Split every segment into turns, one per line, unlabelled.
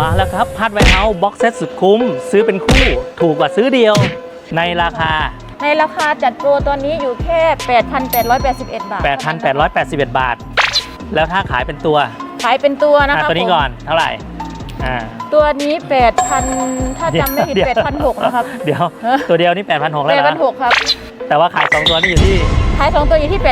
มาแล้วครับพัดไวเฮาบ็อกเซตสุดคุ้ม ซื้อเป็นคู่ถูกกว่าซื้อเดียว ในราคา
ในราคาจัดโปรตัวนี้อยู่แค่ 8,881 บาท
8,881 บาท แล้วถ้าขายเป็นตัว
ขายเป็นตัวนะ
อะ
ครับ
ตัวนี้
ผม
ก่อนเท่าไหร่อ่า
ตัวนี้ 8,000 ถ้าจำไม่ผิด
เยว
8,600นะครับ
เดี๋ยว
ฮะ
ตัวเดียวนี่8,600แล้วนะ
8,600ครับ
แต่ว่าขาย2ตัวนี่อยู่ที่
ขายสองตัวอยู่ที่8,800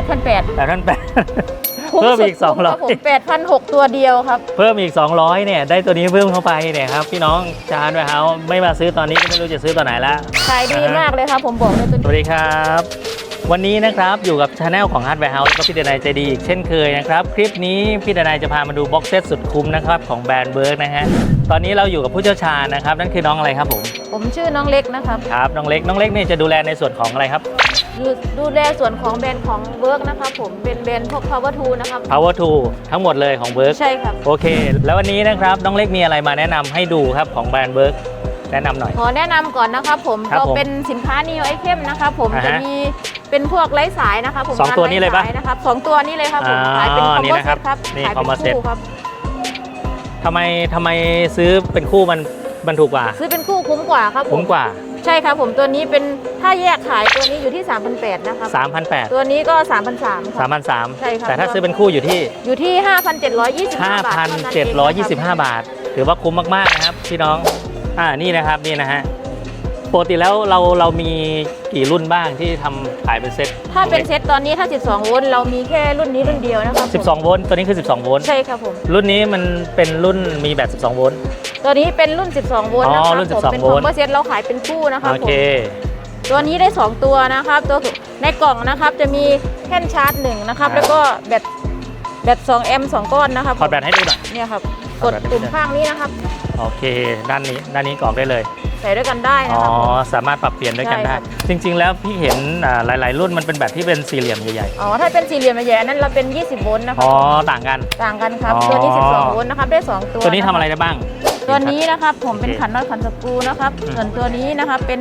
8,800
คุ้ม
เพิ่ม
สุด
อีก
คุ้มครับผม
200
8,600ตัวเดียวครับ
เพิ่มอีก 200เนี่ยได้ตัวนี้เพิ่มเข้าไปเนี่ยครับพี่น้องจานไวเฮาไม่มาซื้อตอนนี้ก็ไม่รู้จะซื้อตอนไหนละ
ขายดีมากเลยครับผมบอกเลยตัว
ส
นี้
วัสดีครับ วันนี้นะครับอยู่กับชาแนลของ Hardware House แล้วก็พี่เดนายใจดีอีกเช่นเคยนะครับ คลิปนี้พี่เดนายจะพามาดูบ็อกเซตสุดคุ้มนะครับของแบรนด์เบิร์กนะฮะตอนนี้เราอยู่กับผู้เชี่ยวชาญนะครับ นั่นคือน้องอะไรครับผม
ผมชื่อน้องเล็กนะครับ
ครับน้องเล็กน้องเล็กเนี่ยจะดูแลในส่วนของอะไรครับ
ดูดูแลส่วนของแบรนด์ของเวิร์กนะครับผมเป็นแบรนด์พวก power tool นะครับ
Power 2ทั้งหมดเลยของเบิร์ก
ใช่ครับ
โอเค แล้ววันนี้นะครับน้องเล็กมีอะไรมาแนะนำให้ดูครับของแบรนด์เบิร์กแนะนำหน่อย
ขอแนะนำก่อนนะครับผม
ครับ
เรา
ผม
เป็นสินค้านิวไอเทมนะครับผม
อ่าฮะ
จะมี เป็นพวกไร้สายนะครับผม
สองตัวนี้เลยปะ
ไร้สานะครับสองตัวนี้เลยครับผม
อ่า
ขายเป็นคอม
นี่
โบ
นะค
เซ
รับ
ตครับ
นี่
ขาย
คอมโบ
เป็น
เซ็ต
คู่ครับ
ทำไมทำไมซื้อเป็นคู่มันมันถูกกว่า
ซื้อเป็นคู่คุ้มกว่าครับผ
คุ้มกว่า
ใช่ครับผมตัวนี้เป็นถ้าแยกขายตัวนี้อยู่ที่ 3,800นะครับ
3,800
ตัวนี้ก็ 3,300ครับ
3,300
ใช่ครับ
แต่ถ้าซื้อเป็นคู่อยู่ที่
อยู่ที่ 5,725 บาทเท่านั้นเองนะครับ
5,725 บาท ถือว่าคุ้มมาก ๆ นะครับ พี่น้อง อ่า นี่นะครับ นี่นะฮะ ปกติแล้วเราเรามี กี่รุ่นบ้างที่ทำขายเป็นเซ็ต
ถ้าเป็นเซตตอนนี้ถ้า 12 โวลต์เรามีแค่รุ่นนี้รุ่นเดียวนะครับผม
12 โวลต์ตัวนี้คือ 12 โวลต์
ใช่ครับผม
รุ่นนี้มันเป็นรุ่นมีแบบ 12 โวลต์
ตัวนี้เป็นรุ่น 12 โวลต์นะ
อ๋
ค
อ
รับ
รุ่น
ผม
12
เป็น
โว
ข
ล
อ
ต์
งเปอร์เซ็นต์เราขายเป็นคู่นะครับ
โอ
ผ
เค
มตัวนี้ได้ 2 ตัวนะครับ ตัวในกล่องนะครับจะมีแท่นชาร์จหนึ่งนะครับ
อ่า
แล้วก็แบตแบต2แอมป์2ก้อนนะครับ
ถอดแบตให้ดูหน่อย
เนี่ยครับ
ถ
ก
อด
ด
แบตให้ดู
ปุ่มข้างนี้นะครับ
โอเค ด้านนี้ด้านนี้กรอกได้เลย
ใส่ด้วยกันได้
อ๋
นะ
อ
ครับผม
สามารถปรับเปลี่ยนด้วยกัน
ใช่
ได้
ครับ
จริง ๆ แล้วพี่เห็นอ่าหลาย ๆ รุ่นมันเป็นแบบที่เป็นสี่เหลี่ยมใหญ่
อ๋อถ้าเป็นสี่เหลี่ยมใหญ่ๆอันนั้นเราเป็น 20 โวลต์นะ
ๆ
ครั
อ๋
บ
อ
ผม
ต่างกัน
ต่างกันครับ
อ๋อ
ตัวนี้ 12 โวลต์นะครับได้ 2 ตัว
ตัวนี้ทำ
คบ
อะไรได้บ้าง
ตัวนี้นะครับผมเป็น
โอเค
ขันน็อตขันสกรูนะครับ
อืม
ส่วนตัวนี้นะครับเป็น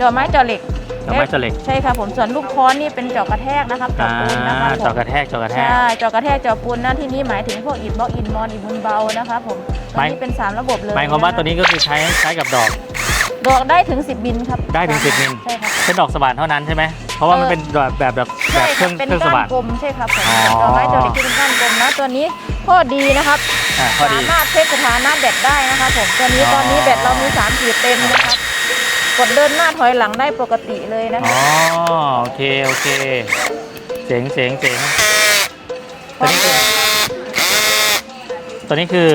จอไม้จอเหล็ก
จอไม้จอเหล็ก
ใช่ครับผมส่วนลูกค้อนนี่เป็นจอกระแทกนะครับจอ
อ่า
ปูนนะครับผม
จอกระแทกจอกระแทก
ใช่จอกระแทกจอปูนนะที่นี้หมายถึงพวกอิฐบล็อกอิฐมอนอิฐบุญเบานะครับผม
ห
ตัว
มาย
นี้เป็น 3 ระบบเลย
หมายความว่าตัวนี้ก็คือใช้ใช้กับดอก
ดอกได้ถึง 10 บินครับ
ได้ถึง10บิน
ใช่ครับ
ใช้ดอกสว่านเท่านั้นใช่ไหมเพราะว่ามันเป็นแบบแบบแบบแบ
ใช่
บเค
ครั
รื่
บ
อง
เป็น
เครื่องส
ก้า
ว่าน
น กลมใช่ครับผม
อ๋อ
จอไม้จอเหล็กที่เป็นก้านกลมนะตัวนี้ข้อดีนะครับ
อ่าข้อดี
สามารถเช็คสถานะแบตได้นะครับผมตัวนี้
อ๋อ
ตอนนี้แบตเรามี3ขีดเต็มนะครับกดเดินหน้าถอยหลังได้ปกติเลยนะค
อ๋
รั
อบโอเคโอเคเจ๋งเจ๋งเจ๋งตัวนี้คือตัวนี้คือ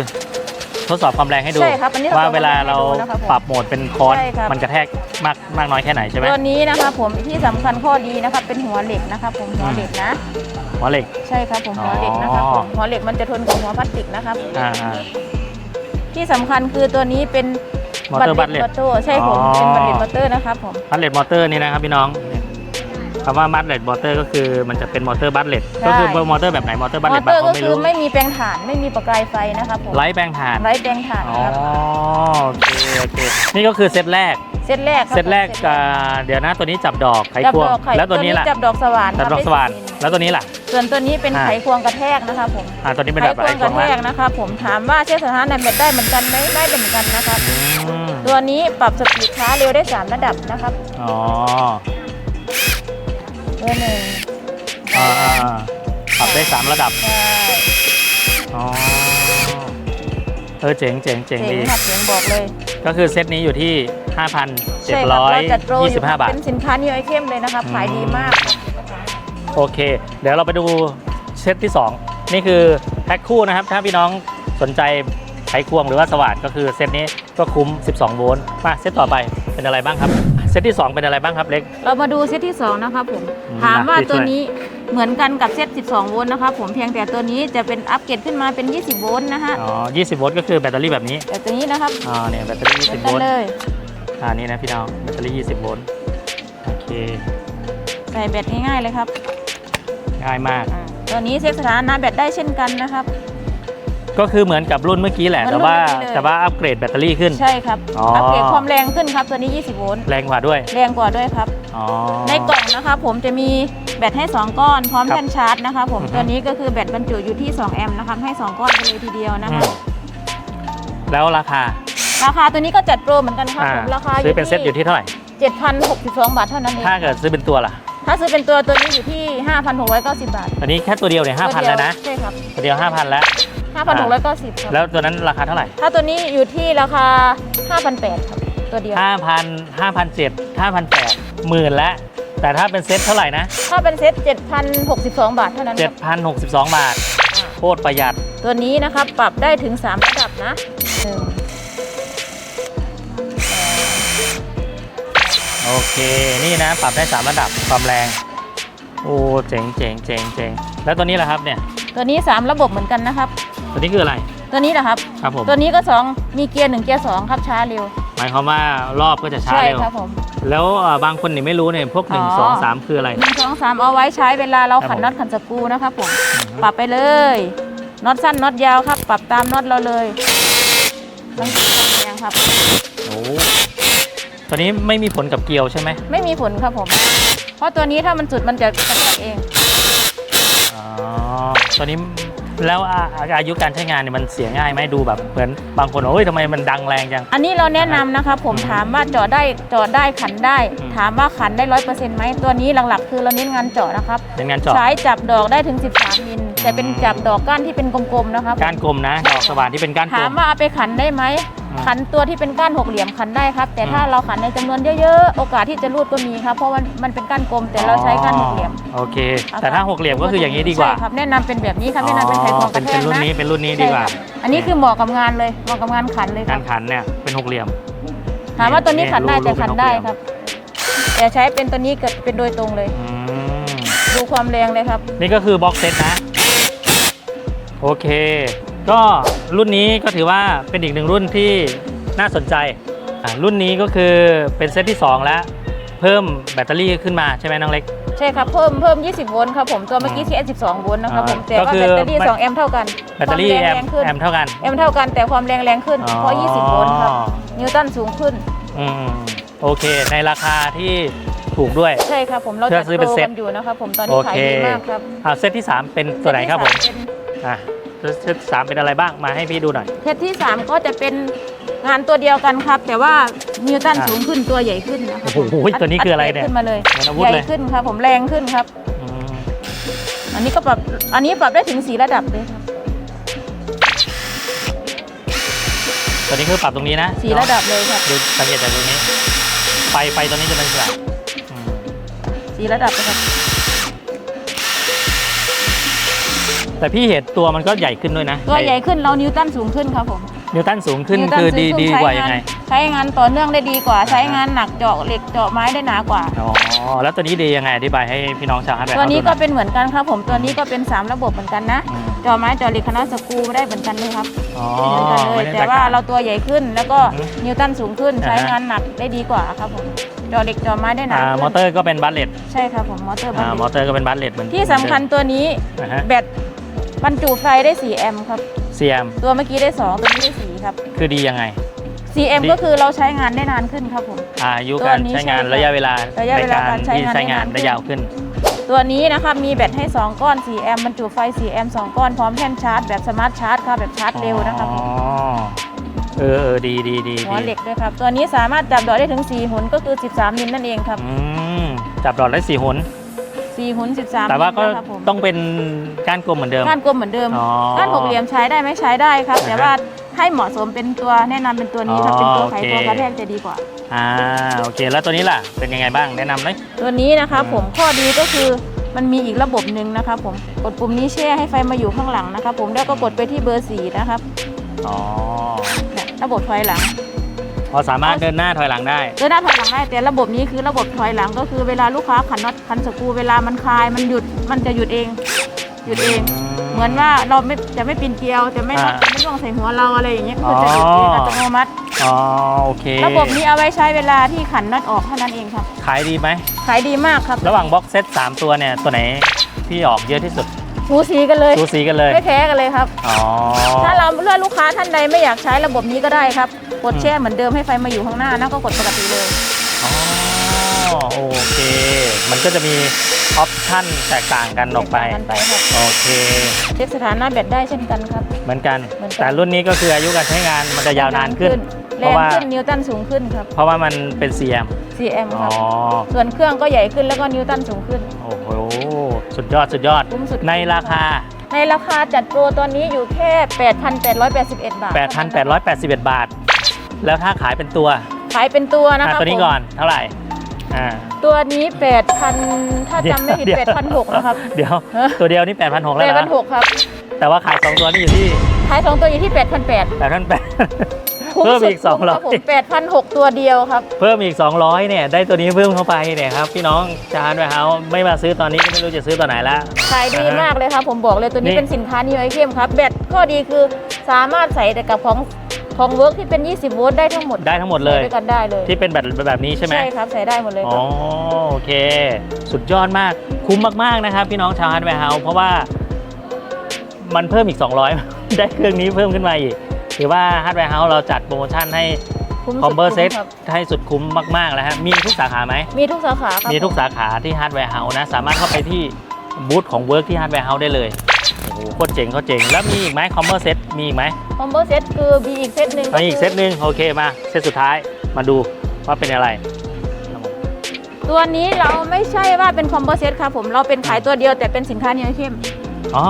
ทดสอบความแรงให้ดู
ใช่ครับอันนี้
ว่า
ทดสอบ
เวลาเรา
ให้ดูนะครับผม
ปรับโหมดเป็นคอร์ส
ใช่ครับ
มันกระแทกมากมากน้อยแค่ไหนใช่ไหม
ตัวนี้นะครับผมที่สำคัญข้อดีนะครับเป็นหัวเหล็กนะครับผมหัวเหล็กนะ
หัวเหล็ก
ใช่ครับผมหัวเหล็กนะครับ
อ๋อ
ผมหัวเหล็กมันจะทนกับหัวพลาสติกนะครับ
อ่าอ่า
ที่สำคัญคือตัวนี้เป็น
มอเตอร์บัตเลต
มอเตอร์ใช่ผม
อ๋อ
เป็นบัตเลตมอเตอร์นะครับผม
บัตเลตมอเตอร์นี่นะครับพี่น้องเนี่ย คำว่าบัตเลตมอเตอร์ก็คือมันจะเป็นมอเตอร์บัตเลตก็คือมอเตอร์แบบไหนมอเตอร์บัต
ม
เล
อ
ต
เต
บา
องร์
ค
ก็
นไม่
คือ
รู้
ไม่มีแปลงถ่านไม่มีประกายไฟนะครับผม
ไร้แปลงถ่าน
ไร้แปลงถ่าน
อ๋อ
นะครับ
โอเคโอเคนี่ก็คือเซตแรก
เซตแรกคบ
เซตแรก
ผม
อ่าเดี๋ยวนะตัวนี้จับดอกไข
จับ
ควง
ดอกไข่
แล้วตัวนี้ล่ะ
จับดอกสว่าน
จับดอกสว่าน
ครับ
แล้วตัวนี้ล่ะ
ส่วนตัวนี้เป็น
อ่า
ไขควงกระแทกนะครับผม
อ่าตัวนี้เป็น
ไข
แบบ
คว
ไข
ง
ค
ก
ว
ระ
ง
แท
ล่าง
กนะครับผมถามว่าเช็คสถานะแบตได้เหมือนกันไหมได้เหมือนกันนะครับ
อืม
ตัวนี้ปรับสปีดช้าเร็วได้ 3 ระดับนะครับ
อ๋อ
เบ อร์หนึ่ง
อ่าอ่าอ่าปรับได้สามระดับ
ใช่
อ๋อ เออเจ๋งเจ๋งเจ๋ง
เจ๋ง
ดี
ครับเจ๋งบอกเลย
ก็คือเซตนี้อยู่ที่
ใช่ครับเราจัดโปรอยู่ครับ
5,725 บาท
เป็นสินค้านิวไอเทมเลยนะครับ
อืม
ขายดีมาก
โอเค เดี๋ยวเราไปดูเซตที่ 2 นี่คือแพ็คคู่นะครับ ถ้าพี่น้องสนใจไขควงหรือว่าสว่านก็คือเซตนี้ก็คุ้ม 12 โวลต์มาเซตต่อไปเป็นอะไรบ้างครับเซ ตที่ 2 เป็นอะไรบ้างครับเล็ก
เรามาดูเซตที่ 2 นะครับผม
อืม
ถามว่า
มา
ตัว
ช่วย
นี้เหมือนกันกับเซต 12 โวลต์นะครับผมเพียงแต่ตัวนี้จะเป็นอัปเกรดขึ้นมาเป็น 20 โวลต์นะฮะ
อ๋อ 20 โวลต์ก็คือแบตเตอรี่แบบนี้
แต่ตัวนี้นะครับ
อ่าเนี่ยแบตเตอรี่
เหมือน
20
กั
โวนลต์
เลย
อ่า นี่นะพี่น้องแบตเตอรี่ 20 โวลต์ โอเค
ใส่แบตง่ายๆเลยครับ
ง่ายมาก
อ่าตัวนี้เช็คสถานะแบตได้เช่นกันนะครับ
ก็คือเหมือนกับรุ่นเมื่อกี้แหละ
เหมื
แต่
อนรุ่น
ว่า
เมื่อกี้เลย
แต่ว่าอัปเกรดแบตเตอรี่ขึ้น
ใช่ครับ
อ๋ออั
อัปเกรดความแรงขึ้นครับตัวนี้ 20 โวลต์
แรงกว่าด้วย
แรงกว่าด้วยครับ
อ๋อ
ในกล่องนะครับผมจะมีแบตให้ 2 ก้อน พร้อม
ครับ
แท่นชาร์จนะครับผม
อือฮึ
ตัวนี้ก็คือแบตบรรจุอยู่ที่ 2 แอมป์นะครับให้ 2 ก้อนไปเลยทีเดียวนะ
อื
ครับ
มแล้วราคา
ราคาตัวนี้ก็จัดโปรเหมือนกันครับ
อ่า
ผมราคา
ซื้อเป็นเซตอยู่ที่เท่าไหร่
7,062 บาทเท่านั้นเอง
ถ้าเกิดซื้อเป็นตัวล่ะ
ถ้าซื้อเป็นตัวตัวนี้อยู่ที่ 5,690 บาท
ตอนนี้แค่ตัวเดียวเนี่ยห้าพัน
ตัว
แล้ว
เดีย
นะ
ใช่ครับ
ตัวเดียวห้าพันแล้ว
5,690ครับ
แล้วตัวนั้นราคาเท่าไหร่
ถ้าตัวนี้อยู่ที่ราคา 5,800ครับตัวเดียว
ห้าพันห้าพันเจ็ดห้าพันแปดหมื่นแล้วแต่ถ้าเป็นเซ็ตเท่าไหร่นะ
ถ้าเป็นเซต7,062 บาทเท่านั้นค
เจ็
รั
ด
บ
พันหกสิบสองบาท โคตรประหยัด
ตัวนี้นะครับปรับได้ถึง 3 ระดับนะหนึ่ง
โอเค นี่นะ ปรับได้ 3 ระดับความแรง โอ้ เจ๋งเจ๋งเจ๋งเจ๋งแล้วตัวนี้แหละครับเนี่ย
ตัวนี้ 3 ระบบเหมือนกันนะครับ
ตัวนี้คืออะไร
ตัวนี้นะครับ
ครับผม
ตัวนี้ก็ 2 มีเกียร์ 1 เกียร์ 2 ครับช้าเร็ว
หมายความว่ารอบก็จะช้า
ใช่
เร็ว
ครับผม
แล้วเอ่อบางคนนี่ไม่รู้เนี่ยพวก
อ๋อ
1 2 3 คืออะไร
หนึ่งสองสามเอาไว้ใช้เวลาเรา
ครับ
ขัน
ผม
น็อตขันสกรูนะครับผม ปรับไปเลยน็อตสั้นน็อตยาวครับ ปรับตามน็อตเราเลยต้องติดความแรงครับ
โอ้ตัวนี้ไม่มีผลกับเกลียวใช่ไหม
ไม่มีผลครับผม เพราะตัวนี้ถ้ามันจุดมันจะกระแทกเอง
อ๋อ ตัวนี้ แล้วอาอายุการใช้งานเนี่ยมันเสียง่ายไหมดูแบบเหมือนบางคนบอกเฮ้ยทำไมมันดังแรงจัง
อันนี้เราแนะนำนะครับผม
อืม
ถามว่าเจาะได้เจาะได้ขันได้
อืม
ถามว่าขันได้ร้อยเปอร์เซ็นต์ไหมตัวนี้หลักๆ คือเราเน้นงานเจาะนะครับ
เป็นงานเจาะ
ใช้จับดอกได้ถึง 13มิลแต่เป็นจับดอกก้านที่เป็นกลมๆนะครับ
ก้านกลมนะดอกสว่านที่เป็นก้านกล
ถาม
ม
ว่าเอาไปขันได้ไหม
อืม
ขันตัวที่เป็นก้านหกเหลี่ยมขันได้ครับ แต่
อืม
ถ้าเราขันในจำนวนเยอะๆ โอกาสที่จะรูดก็มีครับ เพราะว่ามันเป็นก้านกลมแต่เราใช้ก้านหกเหลี่ยม
อ๋อโอเค แต่ถ้าหกเหลี่ยมก็คืออย่างนี้ดีกว่า
ใช่ครับแนะนำเป็นแบบนี้ครับแนะนำเป็นไขควงก
เป็
ระ
น
แท
เป็น
ก
รุ่น
นะ
นี้เป็นรุ่นนี้ดี
ใช่
กว่า
ครับอันนี้คือเหมาะกับงานเลยเหมาะกับงานขันเลยคั
การร
บ
ขันเนี่ยเป็นหกเหลี่ยม
ถามว่าตัวนี้ขันได้
รู
แต่ขันได้
รูเป็นหกเหลี่ยม
ครับ แต่ใช้เป็นตัวนี้เกิดเป็นโดยตรงเลย
อืม
ดูความแรงเลยครับ
นี่ก็คือบล็อกเซตนะ โอเค ก็ รุ่นนี้ก็ถือว่าเป็นอีกหนึ่งรุ่นที่น่าสนใจอะรุ่นนี้ก็คือเป็นเซตที่ 2 แล้ว เพิ่มแบตเตอรี่ขึ้นมาใช่ไหมน้องเล็ก
ใช่ครับเพิ่มเพิ่ม 20 โวลต์ครับผมตัวเมื่อกี้ CS 12 โวลต์นะครับผม
อ่า
แต่ว่า
ก็คือ
แบตเตอรี่
มัน
2แอมป์เท่ากัน
แบตเตอรี่
ความ
แอ
แรง
ม
แรงขึ้น
แอมเท่ากัน
แอมป์เท่ากันแต่ความแรงแรงขึ้นเพราะ 20 โวลต์ครับนิวตันสูงขึ้น
อืมโอเค ในราคาที่ถูกด้วย
ใช่ครับผมเรา
เพื่อ
จัด
ซื้อ
โป
เป็น
ร
เซ็ต
กันอยู่นะครับผมตอน
โอ
นี้ขาย
เค
ดีมากครับ
อ่าเซตที่ 3 เป็นตัวไหนครับผม
เซตที่สาเป็น
อะ เซตสามเป็นอะไรบ้างมาให้พี่ดูหน่อย
เซตที่ 3 ก็จะเป็นงานตัวเดียวกันครับ แต่ว่านิวตัน
อะ
สูงขึ้นตัวใหญ่ขึ้นนะครับ
โอ้โหตัวนี้คืออะไรเนี่ย
ขึ้นมาเลย
เหมือนอาวุธ
ใหญ่
เลย
ขึ้นครับ ผมแรงขึ้นครับ
อืม
อันนี้ก็ปรับอันนี้ปรับได้ถึงสีระดับเลยครับ
ตัวนี้คือปรับตรงนี้นะ
สีระดับเลยครับ
ดูสังเกตจากตรงนี้ ไฟไฟตัวนี้จะเป็นแบบอืม
สีระดับเลยครับ
แต่พี่เห็นตัวมันก็ใหญ่ขึ้นด้วยนะ
ตัวใหญ่ขึ้นเรานิวตันสูงขึ้นครับผม
นิวตันสูงขึ้น
นิวตัน
คือดี
สูงขึ้น
ดี
ใช้
กว่ายังไง
ใช้งานต่อเนื่องได้ดีกว่า
อ่า
ใช้งานหนักเจาะเหล็กเจาะไม้ได้หนากว่า
อ๋อแล้วตัวนี้ดียังไงอธิบายให้พี่น้องชาวฮาร์ดแวร์
ตัวนี้ก็
ขาดูหอย
เป็นเหมือนกันครับผมตัวนี้ก็เป็น 3 ระบบเหมือนกันนะ
อืม
เจาะไม้เจาะเหล็กคณะสกรูได้เหมือนกันเลยครับ
อ๋อ
เหมือนกันเล
ไม่
ย
ได้
แต่ว่า
ต่ง
เราตัวใหญ่ขึ้นแล้วก็
อือฮึ
นิวตันสูงขึ้น
อ่าฮะ
ใช้งานหนักได้ดีกว่าครับผมเจาะเหล็กเจาะไม้ได้หนา
อ่ามอ
ขึ้น
เตอร์ก็เป็นบัตเลต
ใช่ครับผมมอเตอร์บั
อ่า
ล
มอเตอร์ก็เป็นบัตเลตเหมือน
ที่สำคัญตัวนี้
นะฮะ
แบต บรรจุไฟได้ 4 แอมป์ครับ
เซียม
ตัวเมื่อกี้ได้ 2 ตัวนี้ได้4ครับ
คือดียังไง
4 แอมป์
ดี
ก็คือเราใช้งานได้นานขึ้นครับผม
อายุการ
ตัวนี้
ใช้งาน
ใช่
ระยะเวลา
ระยะ
ใน
เวลา
การ
การใช้
ที่
งาน
ใช้งาน
ได้นาน
ได้ยาวขึ้น
ตัวนี้นะครับมีแบตให้ 2 ก้อน 4 แอมป์บรรจุไฟ 4 แอมป์2ก้อนพร้อมแท่นชาร์จแบบสมาร์ทชาร์จครับแบบชาร์จเร็วนะครับ
อ๋อเออเออดีดีดี
หัว
ดี
เหล็กด้วยครับ ตัวนี้สามารถจับดอกได้ถึง 4หุนก็คือ 13 มิลนั่นเองครับ
อืมจับดอดได้สี่หน
4หุน13
แต่ว่าก็
มิลนะครับผม
ต้องเป็นก้านกลมเหมือนเดิม
ก้านกลมเหมือนเดิม
อ๋อ
ก้านหกเหลี่ยมใช้ได้ไหมใช้ได้ครับ
อ่าฮะ
แต่ว่าให้เหมาะสมเป็นตัวแนะนำเป็นตัวนี้ครับ
อ๋อ
เป็นตัวไข
โอเค
ควงกระแทกจะดีกว่า
อ่าโอเค แล้วตัวนี้ล่ะเป็นยังไงบ้างแนะนำเลย
ตัวนี้นะครับ
อืม
ผมข้อดีก็คือมันมีอีกระบบหนึ่งนะครับผมกดปุ่มนี้แช่ให้ไฟมาอยู่ข้างหลังนะครับผมแล้วก็กดไปที่เบอร์สีนะครับ
อ๋อ
เนี่ยระบบถอยหลัง
พ อสามารถเดินหน้าถอยหลังได้
เดินหน้าถอยหลังได้แต่ระบบนี้คือระบบถอยหลังก็คือเวลาลูกค้าขันน็อตขันสกรูเวลามันคลายมันหยุดมันจะหยุดเองหยุดเอง เหมือนว่าเราไม่จะไม่ปีนเกลียวจะไม่น็อต
อ่า
จะไม่ล่วงใส่หัวเราอะไรอย่างเงี้ยคือจะหยุดเองอัตโนมัติ
อ๋อโอเค
ระบบนี้เอาไว้ใช้เวลาที่ขันน็อตออกเท่านั้นเองครับ
ขายดีไหม
ขายดีมากครับ
ระหว่างบ็อกเซตสามตัวเนี่ยตัวไหนที่ออกเยอะที่สุด
สูสีกันเลย
สูสีกันเลย
ไม่แพ้กันเลยครับ
อ๋อ
ถ้าเราเลือกลูกค้าท่านใดไม่อยากใช้ระบบนี้ก็ได้ครับกด
อืม
แช่เหมือนเดิมให้ไฟมาอยู่ข้างหน้านะก็กดปกติเลย
อ๋อโอเค มันก็จะมีออปชั่นแตกต่างกันออกไป
แตต่างกันไปครับ
โอเค
เช็คสถานะแบตได้เช่นกันครับ
เหมือนกัน
เหมือนกัน
แต่รุ่นนี้ก็คืออายุการใช้งานมันจะยาวนานขึ้นเพ
แร
ราะ
ง
ว่า
ขึ้นนิวตันสูงขึ้นครับ
เพราะว่ามันเป็น CM
CM
อ๋
ค
อ
รับส่วนเครื่องก็ใหญ่ขึ้นแล้วก็นิวตันสูงขึ้น
โอ้โห สุดยอดสุดยอด
คุ้มสุด
ในราคา
ในราคาจัดโปรตอนนี้อยู่แค่ 8,881 บาท
8,881 บาท แล้วถ้าขายเป็นตัว
ขายเป็นตัวนะ
อะ
ครับ
ตัวนี้
ผม
ก่อนเท่าไหร่อ่า
ตัวนี้ 8,000 ถ้าจำไม่ผิด
เยว
8,600นะครับ
เดี๋ยว
ฮะ
ตัวเดียวนี่8,600แล้วนะ
8,600ครับ
แต่ว่าขาย2ตัวนี่อยู่ที่
ขายสองตัวอยู่ที่ 8,800
8,800
คุ้ม
เพิ่ม
สุด
อีก
คุ้มครับผม
200
8,600ตัวเดียวครับ
เพิ่มอีก 200เนี่ยได้ตัวนี้เพิ่มเข้าไปเนี่ยครับพี่น้องจานไวเฮาไม่มาซื้อตอนนี้ก็ไม่รู้จะซื้อตอนไหนละ
ขายดี
อ่าฮะ
มากเลยครับ ผมบอกเลยตัวนี้
นี่
เป็นสินค้านิวไอเข้มครับ แบตข้อดีคือสามารถใส่แต่กับของของเวิร์กที่เป็น 20 โวลต์ได้ทั้งหมด
ได้ทั้งหมดเลย
ใส่ด้วยกันได้เลย
ที่เป็นแบบแบบนี้ใช่ไหม
ใช่ครับ ใส่ได้หมดเลยค
อ๋
รั
อบ โอเค สุดยอดมากคุ้มมาก ๆ นะครับ พี่น้องชาวฮาร์ดแวร์เฮาส์เพราะว่ามันเพิ่มอีก 200 ได้เครื่องนี้เพิ่มขึ้นมาอีก ถือว่าฮาร์ดแวร์เฮาส์เราจัดโปรโมชั่นให้
คุ้ม
คอมเบอร์เซ็ต
ครับ
ให้สุดคุ้มมากๆแล้วฮะมีทุกสาขาไหม
มีทุกสาขาครับ
มีทุกสาขาที่ฮาร์ดแวร์เฮาส์นะ สามารถเข้าไปที่บูธของเวิร์กที่ฮาร์ดแวร์เฮาส์ได้เลยโอ้โหโคตรเจ๋งโคตรเจ๋งแล้วมีอีกไหมคอมเบอร์เซ็ตมีอีกไหม
คอมเบอร์เซ็ตคือมีอีกเซตหนึ่ง
มีอีกเซตหนึ่งโอเคมาเซตสุดท้ายมาดูว่าเป็นอะไร
ตัวนี้เราไม่ใช่ว่าเป็นคอมเบอร์เซ็ตครับผมเราเป็นขายตัวเดียวแต่เป็นสินค้านิวไอเข้ม
อ๋อ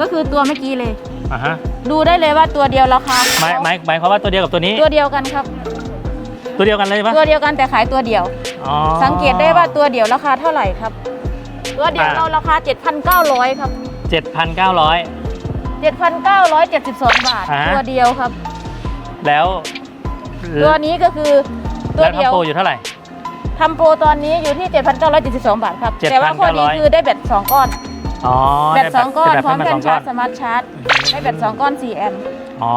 ก็คือตัวเมื่อกี้เลย
อะฮะ
ดูได้เลยว่าตัวเดียวราคา
หมายหมายหมายความว่าตัวเดียวกับตัวนี้
ตัวเดียวกันครับ
ตัวเดียวกันเลยปะ
ตัวเดียวกันแต่ขายตัวเดียว
อ๋อ
สังเกตได้ว่าตัวเดียวราคาเท่าไหร่ครับ ตัวเดียว
อ่า
เราราคา 7,900 ครับ
7,900
7,972 บาท
อ่าฮะ
ตัวเดียวครับ
แล้ว
ตัวนี้ก็คือตัว
แล้ว
เดียว
ทำโปรอยู่เท่าไหร่
ทำโปรตอนนี้อยู่ที่ 7,972 บาทครับ
7,900
แต่ว่าข้อดีคือได้แบต2ก้อน
อ๋อ
แบต2ก้อน
ได้
พร้อม
ได้
แผ่
แบ
น
ตสองก้
ชา
อ
ร์จสมาร์ทชาร์จได้แบต2ก้อน4แอมป์
อ๋อ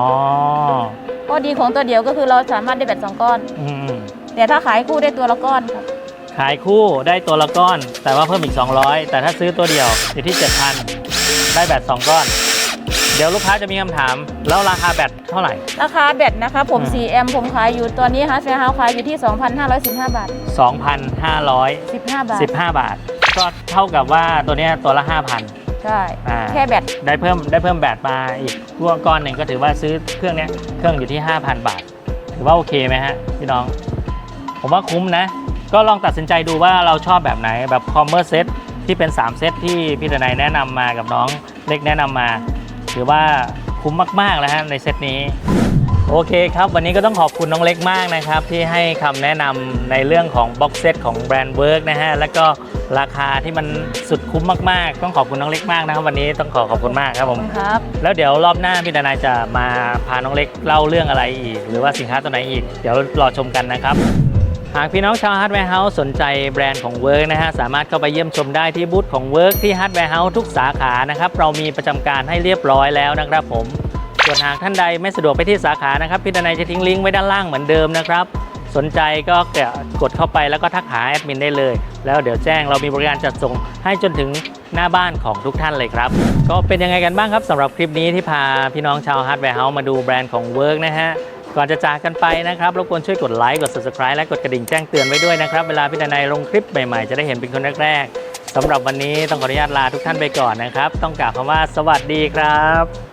ข้อดีของตัวเดียวก็คือเราสามารถได้แบต2ก้อน
อืม
แต่ถ้าขายคู่ได้ตัวละก้อนครับ
ขายคู่ได้ตัวละก้อน แต่ว่าเพิ่มอีก 200 แต่ถ้าซื้อตัวเดียวอยู่ที่ 7,000 ได้แบต2ก้อน เดี๋ยวลูกค้าจะมีคำถาม แล้วราคาแบตเท่าไหร่
ราคาแบตนะครับผม
อืม
4 แอมป์ผมขายอยู่ตอนนี้ฮะเซฮาวขายอยู่ที่ 2,515 บาท
2,515
15 บาท
บาท ก็เท่ากับว่าตัวเนี้ยตัวละ5,000
ใช่
อ่า
แค่แบต
ได้เพิ่มได้เพิ่มแบตมาอีกร่วมก้อนหนึ่งก็ถือว่าซื้อเครื่องเนี้ยเครื่องอยู่ที่ 5,000 บาท ถือว่าโอเคไหมฮะพี่น้อง ผมว่าคุ้มนะ ก็ลองตัดสินใจดูว่าเราชอบแบบไหนแบบคอมเมอร์เซตที่เป็น 3 เซตที่พี่ดนายแนะนำมากับน้องเล็กแนะนำมา ถือว่าคุ้มมากๆแล้วฮะในเซตนี้ โอเคครับ วันนี้ก็ต้องขอบคุณน้องเล็กมากนะครับ ที่ให้คำแนะนำในเรื่องของบ็อกเซตของแบรนด์เวิร์กนะฮะ แล้วก็ราคาที่มันสุดคุ้มมากๆ ต้องขอบคุณน้องเล็กมากนะครับ วันนี้ต้องขอขอบคุณมากครับผม
ครับ
แล้วเดี๋ยวรอบหน้าพี่ดนายจะมาพาน้องเล็กเล่าเรื่องอะไรอีก หรือว่าสินค้าตัวไหนอีก เดี๋ยวรอชมกันนะครับ หากพี่น้องชาว Hardware House สนใจแบรนด์ของ Work นะฮะ สามารถเข้าไปเยี่ยมชมได้ที่บูธของ Work ที่ Hardware House ทุกสาขานะครับ เรามีประจำการให้เรียบร้อยแล้วนะครับผม ส่วนหากท่านใดไม่สะดวกไปที่สาขานะครับพี่ดนายจะทิ้งลิงก์ไว้ด้านล่างเหมือนเดิมนะครับ สนใจก็กดเข้าไปแล้วก็ทักหาแอดมินได้เลย แล้วเดี๋ยวแจ้งเรามีบริการจัดส่งให้จนถึงหน้าบ้านของทุกท่านเลยครับ ก็เป็นยังไงกันบ้างครับสำหรับคลิปนี้ที่พาพี่น้องชาว Hardware House มาดูแบรนด์ของ Work นะฮะก่อนจะจากกันไปนะครับรบกวนช่วยกดไลค์กด subscribe และกดกระดิ่งแจ้งเตือนไว้ด้วยนะครับเวลาพี่ดนายลงคลิปใหม่ๆ จะได้เห็นเป็นคนแรกๆสำหรับวันนี้ต้องขออนุญาตลาทุกท่านไปก่อนนะครับ ต้องกล่าวคำว่าสวัสดีครับ